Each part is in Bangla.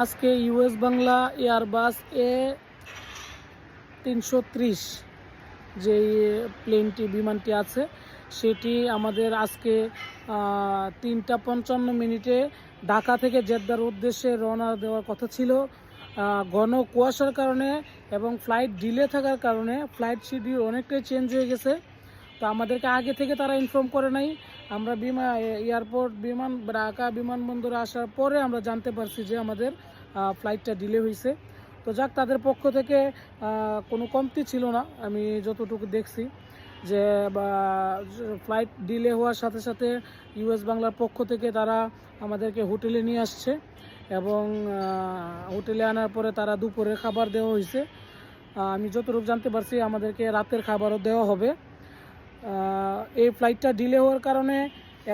আজকে ইউএস বাংলা এয়ারবাস এ তিনশো ত্রিশ যে প্লেনটি, বিমানটি আছে, সেটি আমাদের আজকে তিনটা পঞ্চান্ন মিনিটে ঢাকা থেকে জেদ্দার উদ্দেশ্যে রওনা দেওয়ার কথা ছিল। ঘন কুয়াশার কারণে এবং ফ্লাইট ডিলে থাকার কারণে ফ্লাইট শিডিউল অনেকটাই চেঞ্জ হয়ে গেছে। তো আমাদেরকে আগে থেকে তারা ইনফর্ম করে নাই। আমরা বিমান এয়ারপোর্ট বিমান, ঢাকা বিমানবন্দরে আসার পরে আমরা জানতে পারছি যে আমাদের ফ্লাইটটা ডিলে হয়েছে তো যাক, তাদের পক্ষ থেকে কোনো কমতি ছিল না, আমি যতটুকু দেখছি যে ফ্লাইট ডিলে হওয়ার সাথে সাথে ইউএস বাংলার পক্ষ থেকে তারা আমাদেরকে হোটেলে নিয়ে আসছে এবং হোটেলে আনার পরে তারা দুপুরে খাবার দেওয়া হয়েছে আমি যতটুকু জানতে পারছি, আমাদেরকে রাতের খাবারও দেওয়া হবে। এই ফ্লাইটটা ডিলে হওয়ার কারণে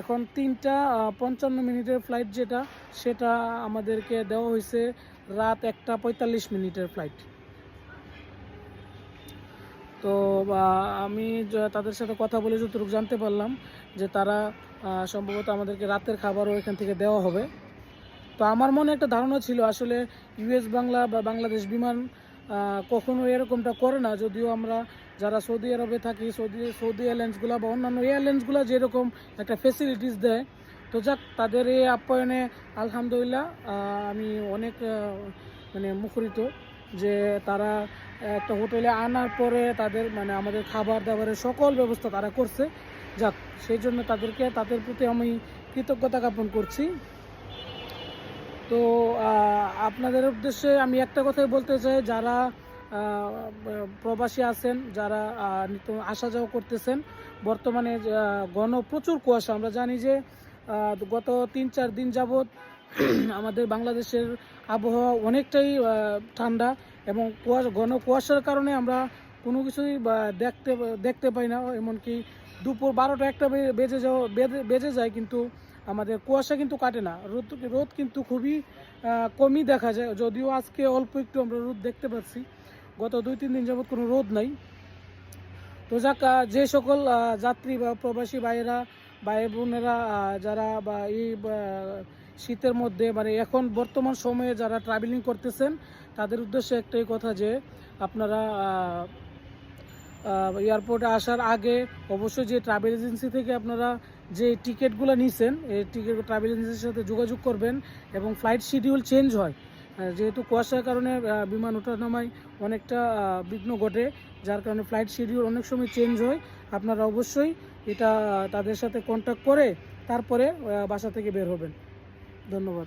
এখন তিনটা পঞ্চান্ন মিনিটের ফ্লাইট যেটা, সেটা আমাদেরকে দেওয়া হয়েছে রাত একটা পঁয়তাল্লিশ মিনিটের ফ্লাইট তো আমি তাদের সাথে কথা বলে যতটুকু জানতে পারলাম যে তারা সম্ভবত আমাদেরকে রাতের খাবারও এখান থেকে দেওয়া হবে। তো আমার মনে একটা ধারণা ছিল, আসলে ইউএস বাংলা বা বাংলাদেশ বিমান কখনো এরকমটা করে না, যদিও আমরা যারা সৌদি আরবে থাকি, সৌদি সৌদি এয়ারলাইন্সগুলো বা অন্যান্য এয়ারলাইন্সগুলো যেরকম একটা ফেসিলিটিস দেয়, তো যাক, তাদের এই আপ্যায়নে আলহামদুলিল্লাহ আমি অনেক মানে মুখরিত যে তারা একটা হোটেলে আনার পরে তাদের মানে আমাদের খাবার দাবারের সকল ব্যবস্থা তারা করছে। যাক, সেই জন্য তাদেরকে, তাদের প্রতি আমি কৃতজ্ঞতা জ্ঞাপন করছি। তো আপনাদের উদ্দেশ্যে আমি একটা কথাই বলতে চাই, যারা প্রবাসী আছেন, যারা আসা যাওয়া করতেছেন। বর্তমানে ঘন প্রচুর কুয়াশা। আমরা জানি যে গত তিন চার দিন যাবৎ আমাদের বাংলাদেশের আবহাওয়া অনেকটাই ঠান্ডা এবং কুয়াশা, ঘন কুয়াশার কারণে আমরা কোনো কিছুই দেখতে দেখতে পাই না। এমনকি দুপুর বারোটা একটা বেজে যাওয়া, বেজে যায় কিন্তু আমাদের কুয়াশা কিন্তু কাটে না। রোদ রোদ কিন্তু খুবই কমই দেখা যায়। যদিও আজকে অল্প একটু আমরা রোদ দেখতে পাচ্ছি। গত দুই, তিন দিন যাবৎ কোনো রোদ নাই। তো যাক যে সকল যাত্রী বা প্রবাসী ভাইয়েরা, ভাই বোনেরা যারা বা এই শীতের মধ্যে মানে এখন বর্তমান সময়ে যারা ট্রাভেলিং করতেছেন, তাদের উদ্দেশ্যে একটাই কথা যে, আপনারা এয়ারপোর্টে আসার আগে অবশ্যই যে ট্রাভেল এজেন্সি থেকে আপনারা যে টিকিটগুলো নিছেন, এই টিকিট ট্রাভেল এজেন্সির সাথে যোগাযোগ করবেন এবং ফ্লাইট শিডিউল চেঞ্জ হয়। যেহেতু কুয়াশার কারণে বিমান ওঠানামায় অনেকটা বিঘ্ন ঘটে, যার কারণে ফ্লাইট শিডিউল অনেক সময় চেঞ্জ হয়। আপনারা অবশ্যই এটা তাদের সাথে কন্ট্যাক্ট করে তারপরে বাসা থেকে বের হবেন। ধন্যবাদ।